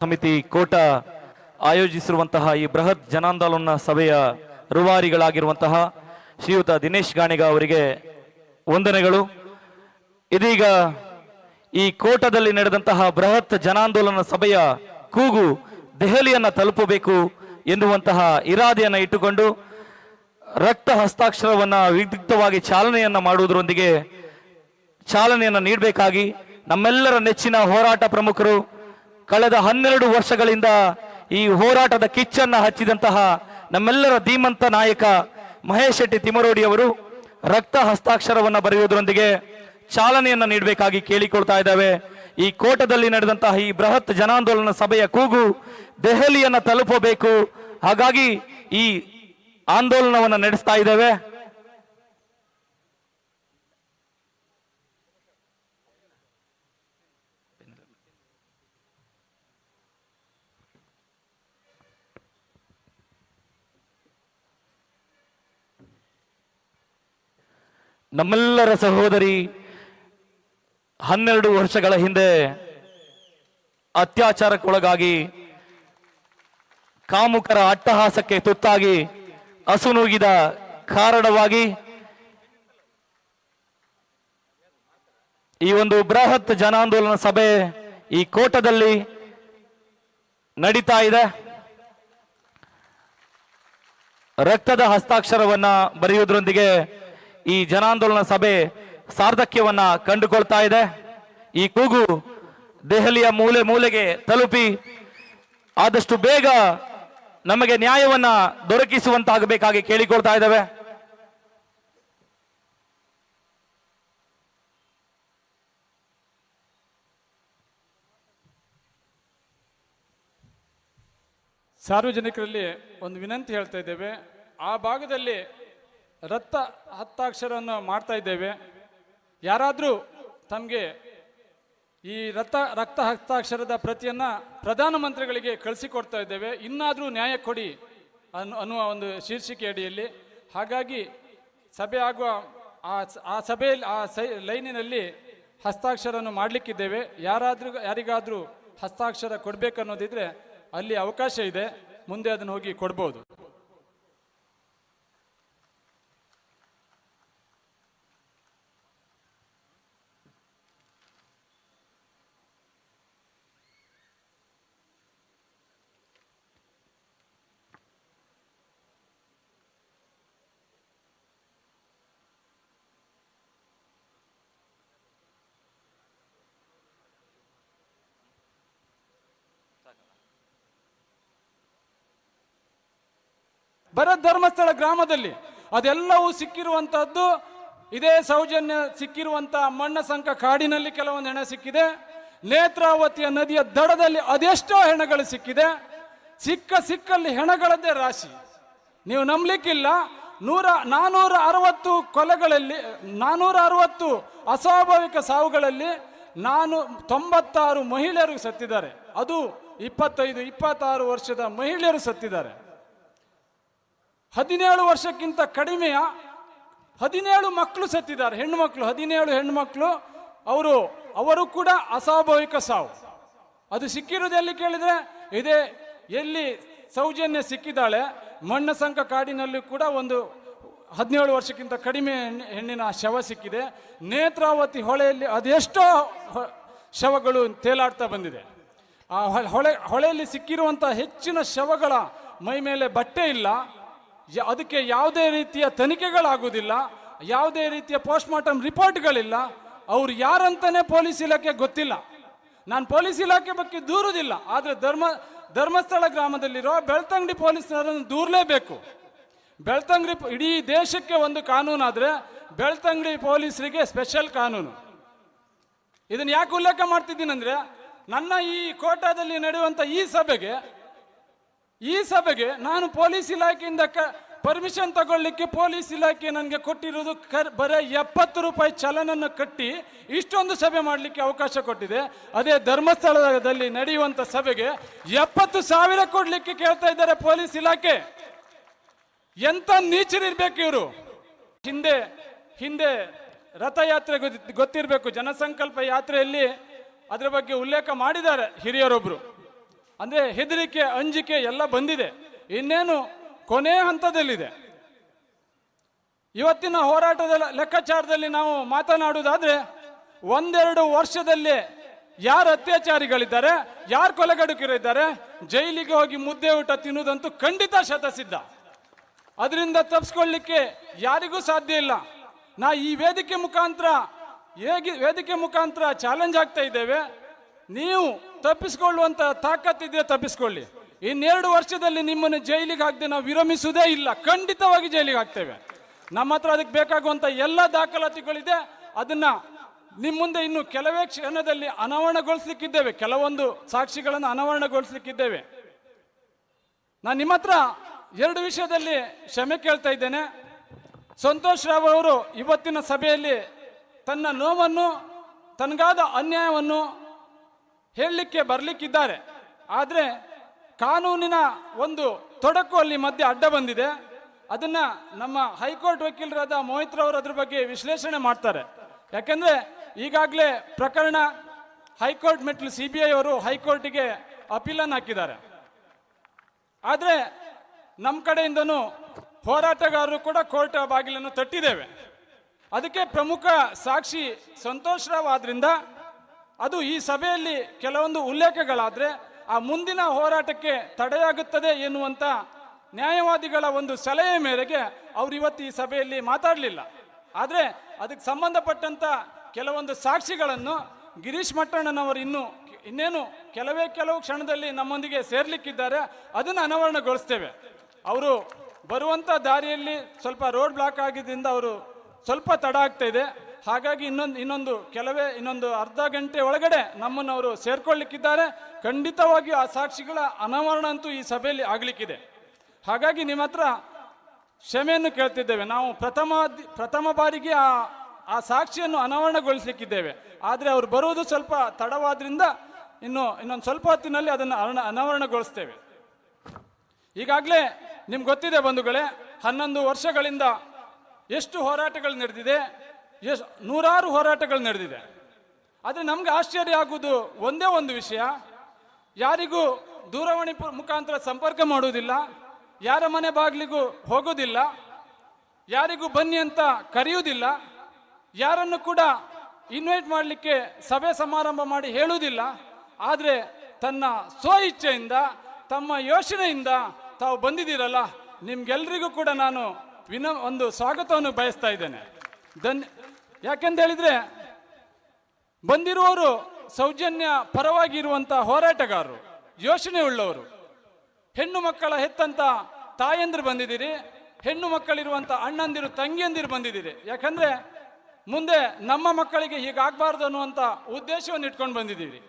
ಸಮಿತಿ ಕೋಟ ಆಯೋಜಿಸಿರುವಂತಹ ಈ ಬೃಹತ್ ಜನಾಂದೋಲನ ಸಭೆಯ ರುವಾರಿಗಳಾಗಿರುವಂತಹ ಶ್ರೀಯುತ ದಿನೇಶ್ ಗಾಣಿಗ ಅವರಿಗೆ ವಂದನೆಗಳು. ಇದೀಗ ಈ ಕೋಟದಲ್ಲಿ ನಡೆದಂತಹ ಬೃಹತ್ ಜನಾಂದೋಲನ ಸಭೆಯ ಕೂಗು ದೆಹಲಿಯನ್ನ ತಲುಪಬೇಕು ಎನ್ನುವಂತಹ ಇರಾದೆಯನ್ನ ಇಟ್ಟುಕೊಂಡು ರಕ್ತ ಹಸ್ತಾಕ್ಷರವನ್ನ ವಿದ್ಯುಕ್ತವಾಗಿ ಚಾಲನೆಯನ್ನ ಮಾಡುವುದರೊಂದಿಗೆ ಚಾಲನೆಯನ್ನು ನೀಡಬೇಕಾಗಿ ನಮ್ಮೆಲ್ಲರ ನೆಚ್ಚಿನ ಹೋರಾಟ ಪ್ರಮುಖರು ಕಳೆದ ಹನ್ನೆರಡು ವರ್ಷಗಳಿಂದ ಈ ಹೋರಾಟದ ಕಿಚ್ಚನ್ನ ಹಚ್ಚಿದಂತಹ ನಮ್ಮೆಲ್ಲರ ಧೀಮಂತ ನಾಯಕ ಮಹೇಶ್ ಶೆಟ್ಟಿ ತಿಮರೋಡಿ ಅವರು ರಕ್ತ ಹಸ್ತಾಕ್ಷರವನ್ನ ಬರೆಯುವುದರೊಂದಿಗೆ ಚಾಲನೆಯನ್ನ ನೀಡಬೇಕಾಗಿ ಕೇಳಿಕೊಳ್ತಾ ಇದ್ದಾವೆ. ಈ ಕೋಟದಲ್ಲಿ ನಡೆದಂತಹ ಈ ಬೃಹತ್ ಜನಾಂದೋಲನ ಸಭೆಯ ಕೂಗು ದೆಹಲಿಯನ್ನ ತಲುಪಬೇಕು. ಹಾಗಾಗಿ ಈ ಆಂದೋಲನವನ್ನ ನಡೆಸ್ತಾ ಇದ್ದೇವೆ. ನಮ್ಮೆಲ್ಲರ ಸಹೋದರಿ, ಹನ್ನೆರಡು ವರ್ಷಗಳ ಹಿಂದೆ ಅತ್ಯಾಚಾರಕ್ಕೊಳಗಾಗಿ ಕಾಮುಕರ ಅಟ್ಟಹಾಸಕ್ಕೆ ತುತ್ತಾಗಿ ಅಸುನೂಗಿದ ಕಾರಣವಾಗಿ ಈ ಒಂದು ಬೃಹತ್ ಜನಾಂದೋಲನ ಸಭೆ ಈ ಕೋಟದಲ್ಲಿ ನಡೀತಾ ಇದೆ. ರಕ್ತದ ಹಸ್ತಾಕ್ಷರವನ್ನ ಬರೆಯುವುದರೊಂದಿಗೆ ಈ ಜನಾಂದೋಲನ ಸಭೆ ಸಾರ್ಥಕ್ಯವನ್ನ ಕಂಡುಕೊಳ್ತಾ ಇದೆ. ಈ ಕೂಗು ದೆಹಲಿಯ ಮೂಲೆ ಮೂಲೆಗೆ ತಲುಪಿ ಆದಷ್ಟು ಬೇಗ ನಮಗೆ ನ್ಯಾಯವನ್ನ ದೊರಕಿಸುವಂತಾಗಬೇಕಾಗಿ ಕೇಳಿಕೊಳ್ತಾ ಇದ್ದೇವೆ. ಸಾರ್ವಜನಿಕರಲ್ಲಿ ಒಂದು ವಿನಂತಿ ಹೇಳ್ತಾ ಇದ್ದೇವೆ. ಆ ಭಾಗದಲ್ಲಿ ರಕ್ತ ಹತ್ತಾಕ್ಷರವನ್ನು ಮಾಡ್ತಾ ಇದ್ದೇವೆ. ಯಾರಾದರೂ ತಮಗೆ ಈ ರಕ್ತ ರಕ್ತ ಹಸ್ತಾಕ್ಷರದ ಪ್ರತಿಯನ್ನು ಪ್ರಧಾನಮಂತ್ರಿಗಳಿಗೆ ಕಳಿಸಿಕೊಡ್ತಾ ಇದ್ದೇವೆ. ಇನ್ನಾದರೂ ನ್ಯಾಯ ಕೊಡಿ ಅನ್ನು, ಅನ್ನುವ ಒಂದು ಶೀರ್ಷಿಕೆ ಅಡಿಯಲ್ಲಿ. ಹಾಗಾಗಿ ಸಭೆ ಆಗುವ ಆ ಆ ಸಭೆಯಲ್ಲಿ, ಆ ಸೈ, ಲೈನಿನಲ್ಲಿ ಹಸ್ತಾಕ್ಷರವನ್ನು ಮಾಡಲಿಕ್ಕಿದ್ದೇವೆ. ಯಾರಾದರೂ, ಯಾರಿಗಾದರೂ ಹಸ್ತಾಕ್ಷರ ಕೊಡಬೇಕನ್ನೋದಿದ್ರೆ ಅಲ್ಲಿ ಅವಕಾಶ ಇದೆ. ಮುಂದೆ ಅದನ್ನು ಹೋಗಿ ಕೊಡ್ಬೋದು. ಬರ ಧರ್ಮಸ್ಥಳ ಗ್ರಾಮದಲ್ಲಿ ಅದೆಲ್ಲವೂ ಸಿಕ್ಕಿರುವಂತಹದ್ದು, ಇದೇ ಸೌಜನ್ಯ ಸಿಕ್ಕಿರುವಂತ ಮಣ್ಣ ಸಂಕ ಕಾಡಿನಲ್ಲಿ ಕೆಲವೊಂದು ಹೆಣ ಸಿಕ್ಕಿದೆ. ನೇತ್ರಾವತಿಯ ನದಿಯ ದಡದಲ್ಲಿ ಅದೆಷ್ಟೋ ಹೆಣಗಳು ಸಿಕ್ಕಿದೆ. ಸಿಕ್ಕ ಸಿಕ್ಕಲ್ಲಿ ಹೆಣಗಳದ್ದೇ ರಾಶಿ. ನೀವು ನಂಬಲಿಕ್ಕಿಲ್ಲ, ನೂರ ನಾನೂರ ಅರವತ್ತು ಕೊಲೆಗಳಲ್ಲಿ ನಾನೂರ ಅರವತ್ತು ಅಸ್ವಾಭಾವಿಕ ಸಾವುಗಳಲ್ಲಿ ನಾನು ತೊಂಬತ್ತಾರು ಮಹಿಳೆಯರು ಸತ್ತಿದ್ದಾರೆ. ಅದು ಇಪ್ಪತ್ತೈದು, ಇಪ್ಪತ್ತಾರು ವರ್ಷದ ಮಹಿಳೆಯರು ಸತ್ತಿದ್ದಾರೆ. ಹದಿನೇಳು ವರ್ಷಕ್ಕಿಂತ ಕಡಿಮೆಯ ಹದಿನೇಳು ಮಕ್ಕಳು ಸತ್ತಿದ್ದಾರೆ. ಹೆಣ್ಣು ಮಕ್ಕಳು ಹದಿನೇಳು ಹೆಣ್ಣು ಮಕ್ಕಳು ಅವರು ಅವರು ಕೂಡ ಅಸ್ವಾಭಾವಿಕ ಸಾವು. ಅದು ಸಿಕ್ಕಿರೋದು ಎಲ್ಲಿ ಕೇಳಿದ್ರೆ, ಇದೇ ಎಲ್ಲಿ ಸೌಜನ್ಯ ಸಿಕ್ಕಿದ್ದಾಳೆ, ಮಣ್ಣ ಸಂಕ ಕಾಡಿನಲ್ಲಿ ಕೂಡ ಒಂದು ಹದಿನೇಳು ವರ್ಷಕ್ಕಿಂತ ಕಡಿಮೆ ಹೆಣ್ಣಿ- ಹೆಣ್ಣಿನ ಶವ ಸಿಕ್ಕಿದೆ. ನೇತ್ರಾವತಿ ಹೊಳೆಯಲ್ಲಿ ಅದೆಷ್ಟೋ ಶವಗಳು ತೇಲಾಡ್ತಾ ಬಂದಿದೆ. ಆ ಹೊಳೆ, ಹೊಳೆಯಲ್ಲಿ ಸಿಕ್ಕಿರುವಂಥ ಹೆಚ್ಚಿನ ಶವಗಳ ಮೈ ಮೇಲೆ ಬಟ್ಟೆ ಇಲ್ಲ. ಅದಕ್ಕೆ ಯಾವುದೇ ರೀತಿಯ ತನಿಖೆಗಳಾಗುವುದಿಲ್ಲ, ಯಾವುದೇ ರೀತಿಯ ಪೋಸ್ಟ್ ಮಾರ್ಟಮ್ ರಿಪೋರ್ಟ್ಗಳಿಲ್ಲ ಅವ್ರು ಯಾರಂತಾನೆ ಪೊಲೀಸ್ ಇಲಾಖೆ ಗೊತ್ತಿಲ್ಲ. ನಾನು ಪೊಲೀಸ್ ಇಲಾಖೆ ಬಗ್ಗೆ ದೂರುದಿಲ್ಲ, ಆದರೆ ಧರ್ಮ, ಧರ್ಮಸ್ಥಳ ಗ್ರಾಮದಲ್ಲಿರೋ ಬೆಳ್ತಂಗಡಿ ಪೊಲೀಸ್ನವರನ್ನು ದೂರಲೇಬೇಕು. ಬೆಳ್ತಂಗಡಿ ಇಡೀ ದೇಶಕ್ಕೆ ಒಂದು ಕಾನೂನು ಆದರೆ ಬೆಳ್ತಂಗಡಿ ಪೊಲೀಸರಿಗೆ ಸ್ಪೆಷಲ್ ಕಾನೂನು. ಇದನ್ನು ಯಾಕೆ ಉಲ್ಲೇಖ ಮಾಡ್ತಿದ್ದೀನಂದ್ರೆ ನನ್ನ ಈ ಕೋಟಾದಲ್ಲಿ ನಡೆಯುವಂಥ ಈ ಸಭೆಗೆ ಈ ಸಭೆಗೆ ನಾನು ಪೊಲೀಸ್ ಇಲಾಖೆಯಿಂದ ಪರ್ಮಿಷನ್ ತಗೊಳ್ಳಿಕ್ಕೆ ಪೊಲೀಸ್ ಇಲಾಖೆ ನನಗೆ ಕೊಟ್ಟಿರೋದು ಕರ್ ಬರೀ ಎಪ್ಪತ್ತು ರೂಪಾಯಿ ಚಲನನ್ನು ಕಟ್ಟಿ ಇಷ್ಟೊಂದು ಸಭೆ ಮಾಡಲಿಕ್ಕೆ ಅವಕಾಶ ಕೊಟ್ಟಿದೆ. ಅದೇ ಧರ್ಮಸ್ಥಳದಲ್ಲಿ ನಡೆಯುವಂಥ ಸಭೆಗೆ ಎಪ್ಪತ್ತು ಸಾವಿರ ಕೊಡಲಿಕ್ಕೆ ಕೇಳ್ತಾ ಇದ್ದಾರೆ ಪೊಲೀಸ್ ಇಲಾಖೆ. ಎಂಥ ನೀಚರಿರ್ಬೇಕು ಇವರು. ಹಿಂದೆ ಹಿಂದೆ ರಥಯಾತ್ರೆ ಗೊತ್ತಿ- ಗೊತ್ತಿರಬೇಕು, ಜನಸಂಕಲ್ಪ ಯಾತ್ರೆಯಲ್ಲಿ ಅದರ ಬಗ್ಗೆ ಉಲ್ಲೇಖ ಮಾಡಿದ್ದಾರೆ ಹಿರಿಯರೊಬ್ರು. ಅಂದ್ರೆ ಹೆದರಿಕೆ, ಅಂಜಿಕೆ ಎಲ್ಲ ಬಂದಿದೆ. ಇನ್ನೇನು ಕೊನೆ ಹಂತದಲ್ಲಿದೆ. ಇವತ್ತಿನ ಹೋರಾಟದ ಲೆಕ್ಕಾಚಾರದಲ್ಲಿ ನಾವು ಮಾತನಾಡುವುದಾದ್ರೆ, ಒಂದೆರಡು ವರ್ಷದಲ್ಲಿ ಯಾರು ಅತ್ಯಾಚಾರಿಗಳಿದ್ದಾರೆ, ಯಾರು ಕೊಲೆಗಡುಕಿರಿದ್ದಾರೆ, ಜೈಲಿಗೆ ಹೋಗಿ ಮುದ್ದೆ ಊಟ ತಿನ್ನುವುದಂತೂ ಖಂಡಿತ ಶತಸಿದ್ಧ. ಅದರಿಂದ ತಪ್ಪಿಸ್ಕೊಳ್ಳಿಕ್ಕೆ ಯಾರಿಗೂ ಸಾಧ್ಯ ಇಲ್ಲ. ನಾ ಈ ವೇದಿಕೆ ಮುಖಾಂತರ ಹೇಗೆ, ವೇದಿಕೆ ಮುಖಾಂತರ ಚಾಲೆಂಜ್ ಆಗ್ತಾ ಇದ್ದೇವೆ. ನೀವು ತಪ್ಪಿಸ್ಕೊಳ್ಳುವಂತ ತಾಕತ್ತಿದ್ರೆ ತಪ್ಪಿಸ್ಕೊಳ್ಳಿ. ಇನ್ನೆರಡು ವರ್ಷದಲ್ಲಿ ನಿಮ್ಮನ್ನು ಜೈಲಿಗೆ ಹಾಕದೆ ನಾವು ವಿರಮಿಸುವುದೇ ಇಲ್ಲ. ಖಂಡಿತವಾಗಿ ಜೈಲಿಗೆ ಹಾಕ್ತೇವೆ. ನಮ್ಮ ಹತ್ರ ಅದಕ್ಕೆ ಬೇಕಾಗುವಂತ ಎಲ್ಲ ದಾಖಲಾತಿಗಳಿದೆ. ಅದನ್ನ ನಿಮ್ಮ ಮುಂದೆ ಇನ್ನು ಕೆಲವೇ ಕ್ಷಣದಲ್ಲಿ ಅನಾವರಣಗೊಳಿಸ್ಲಿಕ್ಕಿದ್ದೇವೆ. ಕೆಲವೊಂದು ಸಾಕ್ಷಿಗಳನ್ನು ಅನಾವರಣಗೊಳಿಸ್ಲಿಕ್ಕಿದ್ದೇವೆ. ನಾನು ನಿಮ್ಮ ಹತ್ರ ಎರಡು ವಿಷಯದಲ್ಲಿ ಕ್ಷಮೆ ಕೇಳ್ತಾ ಇದ್ದೇನೆ. ಸಂತೋಷ್ ರಾವ್ ಅವರು ಇವತ್ತಿನ ಸಭೆಯಲ್ಲಿ ತನ್ನ ನೋವನ್ನು, ತನಗಾದ ಅನ್ಯಾಯವನ್ನು ಹೇಳಲಿಕ್ಕೆ ಬರಲಿಕ್ಕಿದ್ದಾರೆ. ಆದರೆ ಕಾನೂನಿನ ಒಂದು ತೊಡಕು ಅಲ್ಲಿ ಮಧ್ಯೆ ಅಡ್ಡ ಬಂದಿದೆ. ಅದನ್ನ ನಮ್ಮ ಹೈಕೋರ್ಟ್ ವಕೀಲರಾದ ಮೋಹಿತ್ ರವರು ಅದ್ರ ಬಗ್ಗೆ ವಿಶ್ಲೇಷಣೆ ಮಾಡ್ತಾರೆ. ಯಾಕಂದ್ರೆ ಈಗಾಗಲೇ ಪ್ರಕರಣ ಹೈಕೋರ್ಟ್ ಮೆಟ್ಲು ಸಿ ಬಿ ಐ ಅವರು ಹೈಕೋರ್ಟಿಗೆ ಅಪೀಲನ್ನು ಹಾಕಿದ್ದಾರೆ. ಆದರೆ ನಮ್ಮ ಕಡೆಯಿಂದನು ಹೋರಾಟಗಾರರು ಕೂಡ ಕೋರ್ಟ್ ಬಾಗಿಲನ್ನು ತಟ್ಟಿದ್ದೇವೆ. ಅದಕ್ಕೆ ಪ್ರಮುಖ ಸಾಕ್ಷಿ ಸಂತೋಷ್ ರಾವ್ ಆದ್ರಿಂದ ಅದು ಈ ಸಭೆಯಲ್ಲಿ ಕೆಲವೊಂದು ಉಲ್ಲೇಖಗಳಾದರೆ ಆ ಮುಂದಿನ ಹೋರಾಟಕ್ಕೆ ತಡೆಯಾಗುತ್ತದೆ ಎನ್ನುವಂಥ ನ್ಯಾಯವಾದಿಗಳ ಒಂದು ಸಲಹೆ ಮೇರೆಗೆ ಅವರು ಇವತ್ತು ಈ ಸಭೆಯಲ್ಲಿ ಮಾತಾಡಲಿಲ್ಲ. ಆದರೆ ಅದಕ್ಕೆ ಸಂಬಂಧಪಟ್ಟಂಥ ಕೆಲವೊಂದು ಸಾಕ್ಷಿಗಳನ್ನು ಗಿರೀಶ್ ಮಟ್ಟಣ್ಣನವರು ಇನ್ನೂ ಇನ್ನೇನು ಕೆಲವೇ ಕೆಲವು ಕ್ಷಣದಲ್ಲಿ ನಮ್ಮೊಂದಿಗೆ ಸೇರ್ಲಿಕ್ಕಿದ್ದಾರೆ, ಅದನ್ನು ಅನಾವರಣಗೊಳಿಸ್ತೇವೆ. ಅವರು ಬರುವಂಥ ದಾರಿಯಲ್ಲಿ ಸ್ವಲ್ಪ ರೋಡ್ ಬ್ಲಾಕ್ ಆಗಿದ್ದರಿಂದ ಅವರು ಸ್ವಲ್ಪ ತಡ ಆಗ್ತಾ ಹಾಗಾಗಿ ಇನ್ನೊಂದು ಇನ್ನೊಂದು ಕೆಲವೇ ಇನ್ನೊಂದು ಅರ್ಧ ಗಂಟೆ ಒಳಗಡೆ ನಮ್ಮನ್ನು ಅವರು ಸೇರ್ಕೊಳ್ಳಿಕ್ಕಿದ್ದಾರೆ. ಖಂಡಿತವಾಗಿಯೂ ಆ ಸಾಕ್ಷಿಗಳ ಅನಾವರಣ ಅಂತೂ ಈ ಸಭೆಯಲ್ಲಿ ಆಗಲಿಕ್ಕಿದೆ. ಹಾಗಾಗಿ ನಿಮ್ಮ ಹತ್ರ ಕ್ಷಮೆಯನ್ನು ಕೇಳ್ತಿದ್ದೇವೆ. ನಾವು ಪ್ರಥಮ ಪ್ರಥಮ ಬಾರಿಗೆ ಆ ಆ ಸಾಕ್ಷಿಯನ್ನು ಅನಾವರಣಗೊಳಿಸಲಿಕ್ಕಿದ್ದೇವೆ. ಆದರೆ ಅವರು ಬರುವುದು ಸ್ವಲ್ಪ ತಡವಾದ್ರಿಂದ ಇನ್ನು, ಇನ್ನೊಂದು ಸ್ವಲ್ಪ ಹೊತ್ತಿನಲ್ಲಿ ಅದನ್ನು ಅನ- ಅನಾವರಣಗೊಳಿಸ್ತೇವೆ. ಈಗಾಗಲೇ ನಿಮ್ಗೆ ಗೊತ್ತಿದೆ ಬಂಧುಗಳೇ, ಹನ್ನೊಂದು ವರ್ಷಗಳಿಂದ ಎಷ್ಟು ಹೋರಾಟಗಳು ನಡೆದಿದೆ. ಎಷ್ಟು ನೂರಾರು ಹೋರಾಟಗಳು ನಡೆದಿದೆ. ಆದರೆ ನಮ್ಗೆ ಆಶ್ಚರ್ಯ ಆಗುವುದು ಒಂದೇ ಒಂದು ವಿಷಯ. ಯಾರಿಗೂ ದೂರವಾಣಿ ಮುಖಾಂತರ ಸಂಪರ್ಕ ಮಾಡುವುದಿಲ್ಲ. ಯಾರ ಮನೆ ಬಾಗಿಲಿಗೂ ಹೋಗೋದಿಲ್ಲ ಯಾರಿಗೂ ಬನ್ನಿ ಅಂತ ಕರೆಯುವುದಿಲ್ಲ. ಯಾರನ್ನು ಕೂಡ ಇನ್ವೈಟ್ ಮಾಡಲಿಕ್ಕೆ ಸಭೆ ಸಮಾರಂಭ ಮಾಡಿ ಹೇಳುವುದಿಲ್ಲ. ಆದರೆ ತನ್ನ ಸ್ವ ಇಚ್ಛೆಯಿಂದ ತಮ್ಮ ಯೋಚನೆಯಿಂದ ತಾವು ಬಂದಿದ್ದೀರಲ್ಲ, ನಿಮ್ಗೆಲ್ರಿಗೂ ಕೂಡ ನಾನು ವಿನ, ಒಂದು ಸ್ವಾಗತವನ್ನು ಬಯಸ್ತಾ ಇದ್ದೇನೆ. ಧನ್ಯ ಯಾಕೆಂತ ಹೇಳಿದ್ರೆ, ಬಂದಿರುವವರು ಸೌಜನ್ಯ ಪರವಾಗಿ ಇರುವಂತಹ ಹೋರಾಟಗಾರರು ಯೋಚನೆ ಉಳ್ಳವರು ಹೆಣ್ಣು ಮಕ್ಕಳ ಹೆತ್ತಂತ ತಾಯಂದಿರು ಬಂದಿದ್ದೀರಿ, ಹೆಣ್ಣು ಮಕ್ಕಳಿರುವಂತ ಅಣ್ಣಂದಿರು, ತಂಗಿಯಂದಿರು ಬಂದಿದ್ದೀರಿ. ಯಾಕಂದ್ರೆ, ಮುಂದೆ ನಮ್ಮ ಮಕ್ಕಳಿಗೆ ಹೀಗಾಗಬಾರ್ದು ಅನ್ನುವಂತ ಉದ್ದೇಶವನ್ನು ಇಟ್ಕೊಂಡು ಬಂದಿದ್ದೀರಿ.